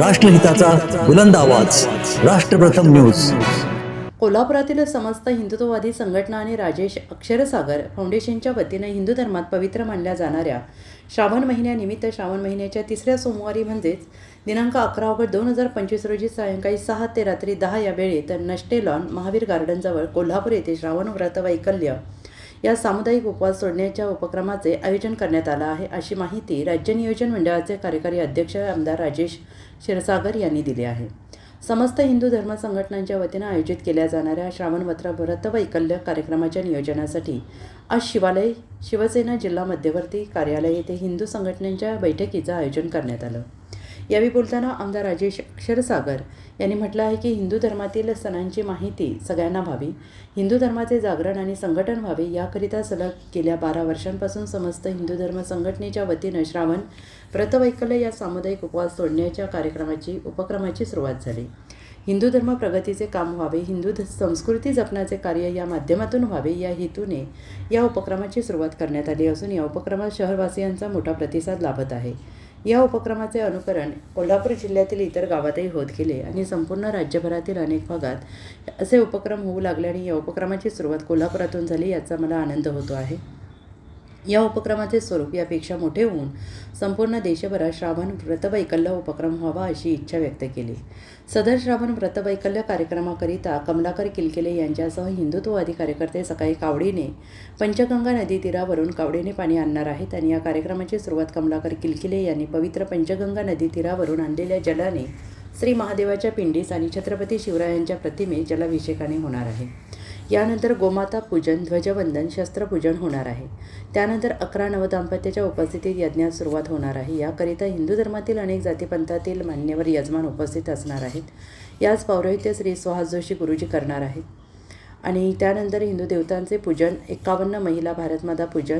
राष्ट्रहिताचा बुलंद आवाज. राष्ट्रप्रथम न्यूज. कोल्हापुरातील समस्त हिंदुत्ववादी संघटना आणि राजेश अक्षरसागर फाउंडेशनच्या वतीनं हिंदू धर्मात पवित्र मानल्या जाणाऱ्या श्रावण महिन्यानिमित्त श्रावण महिन्याच्या तिसऱ्या सोमवारी म्हणजेच दिनांक अकरा ऑगस्ट दोन हजार पंचवीस रोजी सायंकाळी सहा ते रात्री दहा या वेळेत नष्टे लॉन महावीर गार्डनजवळ कोल्हापूर येथे श्रावण व्रत वैकल्य या सामुदायिक उपवास सोडण्याच्या उपक्रमाचे आयोजन करण्यात आलं आहे. अशी माहिती राज्य नियोजन मंडळाचे कार्यकारी अध्यक्ष आमदार राजेश क्षीरसागर यांनी दिली आहे. समस्त हिंदू धर्म संघटनांच्या वतीनं आयोजित केल्या जाणाऱ्या श्रावणवत्र व्रत वैकल्य कार्यक्रमाच्या नियोजनासाठी आज शिवालय शिवसेना जिल्हा मध्यवर्ती कार्यालय येथे हिंदू संघटनांच्या बैठकीचं आयोजन करण्यात आलं. यावेळी बोलताना आमदार राजेश क्षीरसागर यांनी म्हटलं आहे की हिंदू धर्मातील सणांची माहिती सगळ्यांना व्हावी. हिंदू धर्माचे जागरण आणि संघटन व्हावे याकरिता सलग गेल्या बारा वर्षांपासून समस्त हिंदू धर्म संघटनेच्या वतीनं श्रावण व्रतवैकल्य या सामुदायिक उपवास सोडण्याच्या कार्यक्रमाची उपक्रमाची सुरुवात झाली. हिंदू धर्म प्रगतीचे काम व्हावे हिंदू ध- संस्कृती जपण्याचे कार्य या माध्यमातून व्हावे या हेतूने या उपक्रमाची सुरुवात करण्यात आली असून या उपक्रमात शहरवासियांचा मोठा प्रतिसाद लाभत आहे. या उपक्रमाचे अनुकरण कोल्हापूर जिल्ह्यातील इतर गावातही होत गेले आणि संपूर्ण राज्यभरातील अनेक भागात असे उपक्रम होऊ लागले आणि या उपक्रमाची सुरुवात कोल्हापुरातून झाली याचा मला आनंद होतो आहे. या उपक्रमाचे स्वरूप यापेक्षा मोठे होऊन संपूर्ण देशभरात श्रावण व्रतवैकल्य उपक्रम व्हावा अशी इच्छा व्यक्त केली. सदर श्रावण व्रतवैकल्य कार्यक्रमाकरिता कमलाकर किलकेले यांच्यासह हिंदुत्ववादी कार्यकर्ते सकाळी कावडीने पंचगंगा नदी तीरावरून कावडीने पाणी आणणार आहेत आणि या कार्यक्रमाची सुरुवात कमलाकर किलकिले यांनी पवित्र पंचगंगा नदी तीरावरून आणलेल्या जलाने श्री महादेवाच्या पिंडीस आणि छत्रपती शिवरायांच्या प्रतिमे जलाभिषेकाने होणार आहे. यानंतर गोमाता पूजन ध्वजवंदन शस्त्रपूजन होणार आहे. त्यानंतर अकरा नवदाम्पत्याच्या उपस्थितीत यज्ञात सुरुवात होणार आहे. याकरिता हिंदू धर्मातील अनेक जातीपंथातील मान्यवर यजमान उपस्थित असणार आहेत. याच पौरोहित्य श्री सुहास जोशी गुरुजी करणार आहेत. आणि त्यानंतर हिंदू देवतांचे पूजन एकावन्न महिला भारतमाता पूजन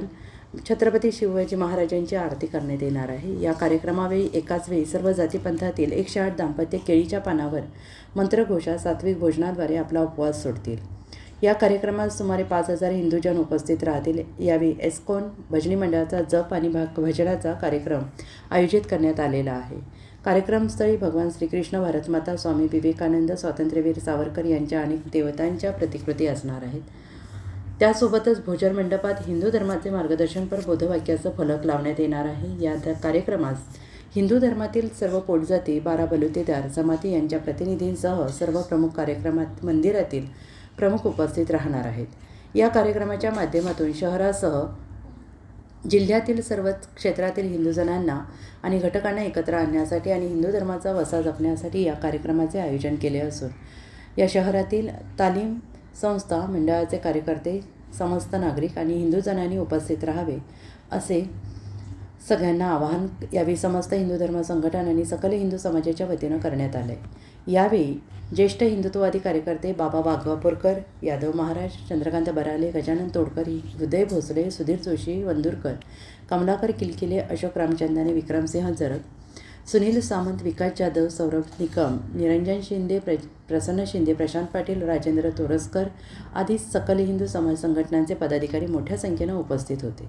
छत्रपती शिवाजी महाराजांची आरती करण्यात येणार आहे. या कार्यक्रमावेळी एकाच वेळी सर्व जातीपंथातील एकशे आठ दाम्पत्य केळीच्या पानावर मंत्रघोषा सात्विक भोजनाद्वारे आपला उपवास सोडतील. या कार्यक्रमात सुमारे पाच हजार हिंदूजन उपस्थित राहतील. यावेळी एस्कॉन भजनी मंडळाचा जप आणि भाग भजनाचा कार्यक्रम आयोजित करण्यात आलेला आहे. कार्यक्रमस्थळी भगवान श्रीकृष्ण भारतमाता स्वामी विवेकानंद स्वातंत्र्यवीर सावरकर यांच्या अनेक देवतांच्या प्रतिकृती असणार आहेत. त्यासोबतच भोजन मंडपात हिंदू धर्माचे मार्गदर्शनपर बोधवाक्याचं फलक लावण्यात येणार आहे. या कार्यक्रमास हिंदू धर्मातील सर्व पोटजाती बारा बलुतेदार जमाती यांच्या प्रतिनिधींसह सर्व प्रमुख कार्यक्रमात मंदिरातील प्रमुख उपस्थित राहणार आहेत. या कार्यक्रमाच्या माध्यमातून शहरासह जिल्ह्यातील सर्वच क्षेत्रातील हिंदूजनांना आणि घटकांना एकत्र आणण्यासाठी आणि हिंदू धर्माचा वसा जपण्यासाठी या कार्यक्रमाचे आयोजन केले असून या शहरातील तालीम संस्था मंडळाचे कार्यकर्ते समस्त नागरिक आणि हिंदूजनांनी उपस्थित राहावे असे सगळ्यांना आवाहन यावेळी समस्त हिंदू धर्म संघटन आणि सकल हिंदू समाजाच्या वतीनं करण्यात आलं आहे यावेळी ज्येष्ठ हिंदुत्ववादी कार्यकर्ते बाबा वाघवापूरकर यादव महाराज चंद्रकांत बराले गजानन तोडकरी उदय भोसले सुधीर जोशी वंदुरकर कमलाकर किलकिले अशोक रामचंदाने विक्रमसिंह जरग सुनील सामंत विकास जाधव सौरभ निकम निरंजन शिंदे प्र प्रसन्न शिंदे प्रशांत पाटील राजेंद्र तोरसकर आदी सकल हिंदू समाज संघटनांचे पदाधिकारी मोठ्या संख्येनं उपस्थित होते.